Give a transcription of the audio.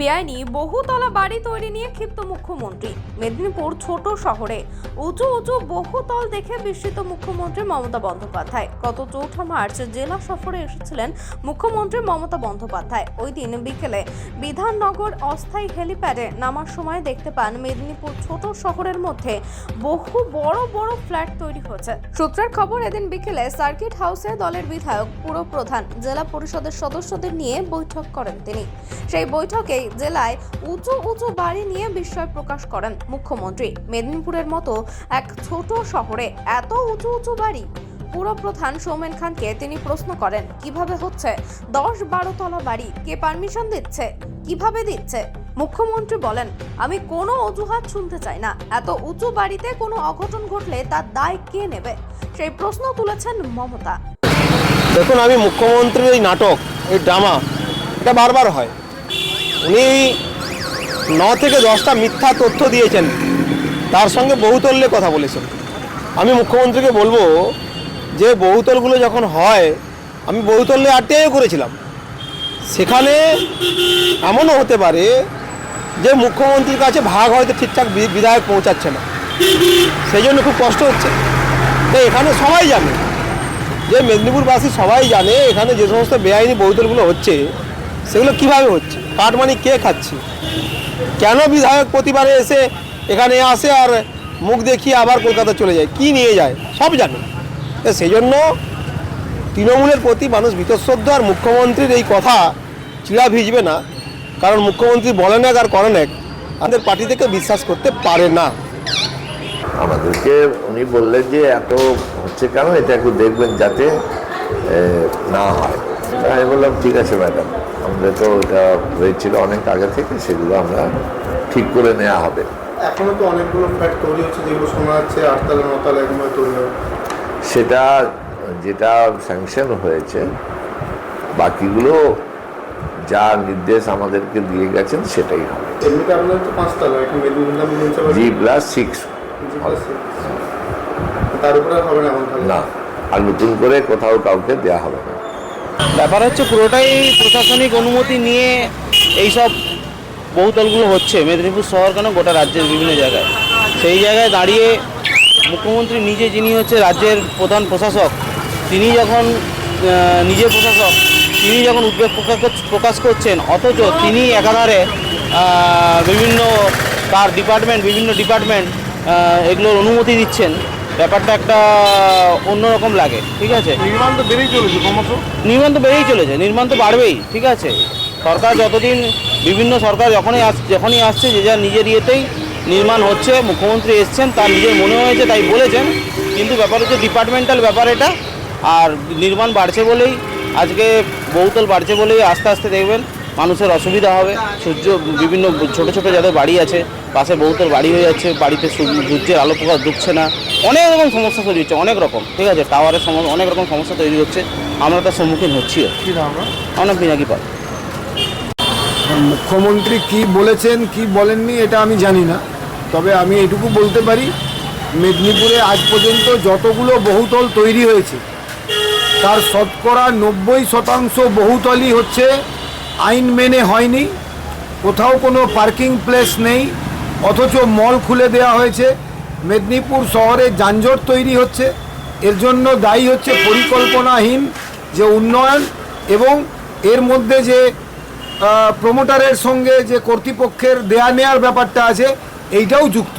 বেআইনি বহুতলা বাড়ি তৈরি নিয়ে ক্ষিপ্ত মুখ্যমন্ত্রী। মেদিনীপুর ছোট শহরে উঁচু উঁচু বহুতল দেখে বিস্মিত মুখ্যমন্ত্রী মমতা বন্দ্যোপাধ্যায়। গত চৌঠা মার্চ জেলা সফরে এসেছিলেন মুখ্যমন্ত্রী মমতা বন্দ্যোপাধ্যায়। ওই দিন বিকেলে বিধাননগর অস্থায়ী হেলিপ্যাডে নামার সময় দেখতে পান মেদিনীপুর ছোট শহরের মধ্যে বহু বড় বড় ফ্ল্যাট তৈরি হয়েছে। সূত্রের খবর, এদিন বিকেলে সার্কিট হাউসে দলের বিধায়ক, পুরপ্রধান, জেলা পরিষদের সদস্যদের নিয়ে বৈঠক করেন তিনি। সেই বৈঠকেই জেলায় উঁচু উঁচু বাড়ি নিয়ে বিস্ময় প্রকাশ করেন মুখ্যমন্ত্রী। মেদিনীপুরের মতো এক ছোট শহরে এত উঁচু উঁচু বাড়ি? পুরপ্রধান সৌমেন খানকে তিনি প্রশ্ন করেন, কীভাবে হচ্ছে? দশ বারো তলা বাড়ি কে পারমিশন দিচ্ছে? কীভাবে দিচ্ছে? মুখ্যমন্ত্রী বলেন, আমি কোনো অজুহাত শুনতে চাই না। এত উঁচু বাড়িতে কোনো অঘটন ঘটলে তার দায় কে নেবে? সেই প্রশ্ন তুলেছেন মমতা। দেখুন, আমি মুখ্যমন্ত্রীর এই নাটক, এই ড্রামা এটা বারবার হয়। উনি ন থেকে দশটা মিথ্যা তথ্য দিয়েছেন। তার সঙ্গে বহুতল্যে কথা বলেছেন। আমি মুখ্যমন্ত্রীকে বলব, যে বহুতলগুলো যখন হয়, আমি বহুতল্যে আটটিআইও করেছিলাম। সেখানে এমনও হতে পারে, যে মুখ্যমন্ত্রীর কাছে ভাগ হয়তো ঠিকঠাক বিধায়ক পৌঁছাচ্ছে না। সেই জন্য খুব কষ্ট হচ্ছে। তো এখানে সবাই জানে, যে মেদিনীপুরবাসী সবাই জানে, এখানে যে সমস্ত বেআইনি বহুতলগুলো হচ্ছে সেগুলো কীভাবে হচ্ছে? কাটমানি কে খাচ্ছে? কেন বিধায়ক প্রতিবারে এসে এখানে আসে আর মুখ দেখিয়ে আবার কলকাতা চলে যায়? কি নিয়ে যায়? সব জানে। তো সেই জন্য তৃণমূলের প্রতি মানুষ বীতশ্রদ্ধ আর মুখ্যমন্ত্রীর এই কথা চিড়া ভিজবে না। কারণ মুখ্যমন্ত্রী বলেন এক আর করেন এক। আমাদের পার্টি থেকে বিশ্বাস করতে পারে না। আমাদেরকে উনি বললেন যে এত হচ্ছে কেন? এটা একটু দেখবেন যাতে না হয়। আমি বললাম, ঠিক আছে, ম্যাডাম। আমাদের তো এটা হয়েছিল অনেক আগে থেকে সেগুলো আমরা ঠিক করে নেওয়া হবে। এখনও তো অনেকগুলো ফ্ল্যাট তৈরি হচ্ছে যেগুলো শোনা যাচ্ছে আটতলা নতলা এরকম তৈরি সেটা যেটা স্যাংশন হয়েছে বাকিগুলো যা নির্দেশ আমাদেরকে দিয়ে গেছেন সেটাই হবে। এমনিতে আপনাদের তো পাঁচতলা এখন মেদিনীপুর জি প্লাস সিক্স তার উপরে হবে না না আর নতুন করে কোথাও কাউকে দেওয়া হবে না। ব্যাপার হচ্ছে পুরোটাই প্রশাসনিক অনুমতি নিয়ে এই সব বহুতলগুলো হচ্ছে। মেদিনীপুর শহর কেন? গোটা রাজ্যের বিভিন্ন জায়গায়। সেই জায়গায় দাঁড়িয়ে মুখ্যমন্ত্রী নিজে যিনি হচ্ছে রাজ্যের প্রধান প্রশাসক তিনি যখন আহ, নিজে প্রশাসক তিনি যখন উদ্বেগ প্রকাশ করছেন অথচ তিনি একাধারে বিভিন্ন তার ডিপার্টমেন্ট বিভিন্ন ডিপার্টমেন্ট এগুলোর অনুমতি দিচ্ছেন। ব্যাপারটা একটা অন্যরকম লাগে ঠিক আছে? নির্মাণ তো বেড়েই চলেছে ক্রমশ। নির্মাণ তো বেড়েই চলেছে নির্মাণ তো বাড়বেই ঠিক আছে? সরকার যতদিন বিভিন্ন সরকার যখনই আস যখনই আসছে যে যার নিজের ইয়েতেই নির্মাণ হচ্ছে মুখ্যমন্ত্রী এসছেন তার নিজের মনে হয়েছে তাই বলেছেন। কিন্তু ব্যাপার হচ্ছে ডিপার্টমেন্টাল ব্যাপার এটা আর নির্মাণ বাড়ছে বলেই আজকে বহুতল বাড়ছে বলেই আস্তে আস্তে দেখবেন মানুষের অসুবিধা হবে। সূর্য বিভিন্ন ছোট ছোট যাদের বাড়ি আছে পাশে বহুতল বাড়ি হয়ে যাচ্ছে বাড়িতে সূর্য- সূর্যের আলো প্রকাশ ঢুকছে না। অনেক রকম সমস্যা তৈরি হচ্ছে অনেক রকম ঠিক আছে? টাওয়ারের সমস্যা অনেক রকম সমস্যা তৈরি হচ্ছে। আমরা তার সম্মুখীন হচ্ছিও কি না আমরা পিনাকি পাল। মুখ্যমন্ত্রী কি বলেছেন কি বলেননি এটা আমি জানি না। তবে আমি এটুকু বলতে পারি মেদিনীপুরে আজ পর্যন্ত যতগুলো বহুতল তৈরি হয়েছে তার শতকরা নব্বই শতাংশ বহুতলই হচ্ছে আইন মেনে হয়নি। কোথাও কোনো পার্কিং প্লেস নেই, অথচ মল খুলে দেওয়া হয়েছে। মেদিনীপুর শহরে যানজট তৈরি হচ্ছে। এর জন্য দায়ী হচ্ছে পরিকল্পনাহীন যে উন্নয়ন এবং এর মধ্যে যে প্রমোটারের সঙ্গে যে কর্তৃপক্ষের দেয়া নেয়ার ব্যাপারটা আছে, এইটাও যুক্ত।